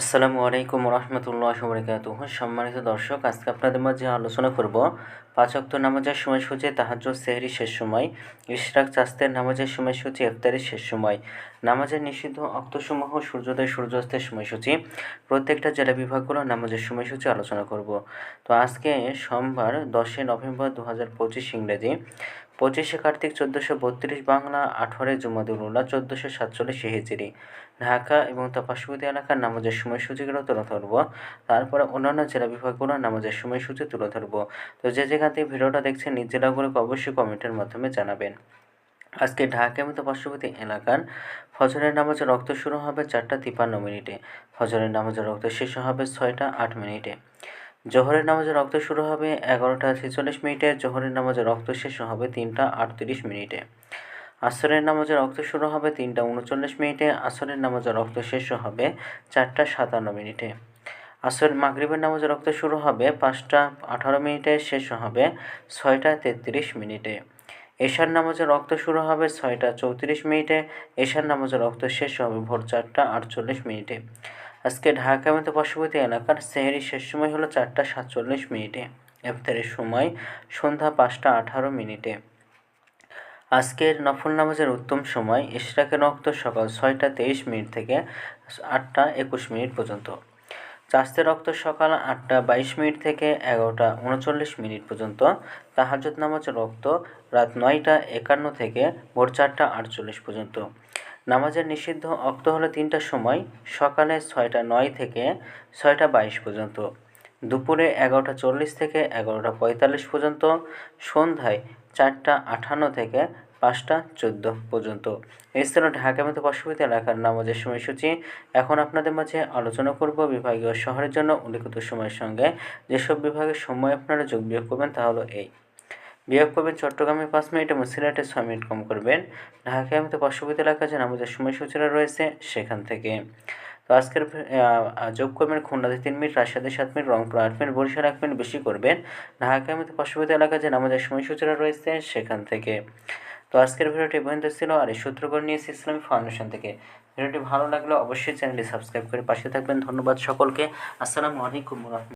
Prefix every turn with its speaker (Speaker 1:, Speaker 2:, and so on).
Speaker 1: আসসালামু আলাইকুম রহমতুল্লাহ বরকাত সম্মানিত দর্শক, আজকে আপনাদের মাঝে আলোচনা করব পাঁচ অক্ত নামাজের সময়সূচি তাহাজ সেহরি শেষ সময়, ইশরাক, চাস্তের নামাজের সময়সূচি, ইফতারির শেষ সময়। নামাজের নিষিদ্ধ অক্তসমূহ সূর্যোদয়, সূর্যাস্তের সময়সূচি। প্রত্যেকটা জেলা বিভাগগুলো নামাজের সময়সূচি আলোচনা করব। তো আজকে সোমবার দশই নভেম্বর দু হাজার পঁচিশ ইংরেজি। পঁচিশে কার্তিক চোদ্দোশো বত্রিশ বাংলা, আঠারোই জুমাদুল্লাহ চোদ্দোশো সাতচল্লিশ হিজরি। ঢাকা এবং পার্শ্ববর্তী এলাকার নামাজের সময়সূচিগুলো তুলে ধরবো। তারপরে অন্যান্য জেলা বিভাগগুলোর নামাজের সময়সূচি তুলে ধরবো। তো যে যেখান থেকে ভিডিওটা দেখছেন, নিজ জেলাগুলোকে অবশ্যই কমেন্টের মাধ্যমে জানাবেন। আজকে ঢাকা এবং পার্শ্ববর্তী এলাকার ফজরের নামাজের রক্ত শুরু হবে চারটা তিপ্পান্ন মিনিটে। ফজরের নামাজের রক্ত শেষ হবে ছয়টা আট মিনিটে। জোহরের নামাজের রক্ত শুরু হবে এগারোটা ছেচল্লিশ মিনিটে, জোহরের নামাজের রক্ত শেষ হবে তিনটা আটত্রিশ মিনিটে। আসরের নামাজের রক্ত শুরু হবে তিনটা উনচল্লিশ মিনিটে, আসরের নামাজের রক্ত শেষ হবে চারটা সাতান্ন মিনিটে। আসর মাগরিবের নামাজের রক্ত শুরু হবে পাঁচটা আঠারো মিনিটে, শেষ হবে ছয়টা তেত্রিশ মিনিটে। এশার নামাজের রক্ত শুরু হবে ছয়টা চৌত্রিশ মিনিটে, এশার নামাজের রক্ত শেষ হবে ভোর চারটা আটচল্লিশ মিনিটে। আজকে ঢাকা মতো পার্শ্ববর্তী এলাকার সেহেরি শেষ সময় হলো চারটা সাতচল্লিশ মিনিটে এফতারের সময় সন্ধ্যা পাঁচটা আঠারো মিনিটে। আজকের নফল নামাজের উত্তম সময় ইশরাকের রক্ত সকাল ছয়টা তেইশ মিনিট থেকে আটটা একুশ মিনিট পর্যন্ত। চাষতের রক্ত সকাল আটটা বাইশ মিনিট থেকে এগারোটা উনচল্লিশ মিনিট পর্যন্ত। তাহাজত নামাজের রক্ত রাত নয়টা একান্ন থেকে ভোর চারটা আটচল্লিশ পর্যন্ত। নামাজের নিষিদ্ধ অক্ত হলো তিনটার সময় সকালে ছয়টা নয় থেকে ছয়টা বাইশ পর্যন্ত। দুপুরে এগারোটা চল্লিশ থেকে এগারোটা পঁয়তাল্লিশ পর্যন্ত। সন্ধ্যায় চারটা আটান্ন থেকে পাঁচটা চোদ্দ পর্যন্ত। এছাড়াও ঢাকা মতো পার্শ্ববর্তী এলাকার নামাজের সময়সূচি, এখন আপনাদের মাঝে আলোচনা করব বিভাগীয় শহরের জন্য উল্লিখিত সময়ের সঙ্গে। যেসব বিভাগের সময় আপনারা যোগ বিয়োগ করবেন তা হলো এই। বিয়োগ করবেন চট্টগ্রামে পাঁচ মিনিট এবং সিলেটে ছয় মিনিট কম করবেন। ঢাকায় মতো পার্শ্ববর্তী এলাকা যে নামাজের সময়সূচিরা রয়েছে সেখান থেকে। তো আজকের যোগ করবেন খুলনাতে তিন মিনিট, রাজশাহীতে সাত মিনিট, রংপুর আট মিনিট, বরিশাল এক মিনিট বেশি করবেন। ঢাকায় মতো পার্শ্ববর্তী এলাকা যে নামাজের সময়সূচিরা রয়েছে সেখান থেকে। তো আজকের ভিডিওটি পর্যন্ত ছিল, আর এই সূত্রগুলো নিয়েছি ইসলামী ফাউন্ডেশন থেকে। ভিডিওটি ভালো লাগলে অবশ্যই চ্যানেলটি সাবস্ক্রাইব করে পাশে থাকবেন। ধন্যবাদ সকলকে। আসসালামু আলাইকুম রহমতুল্লাহ।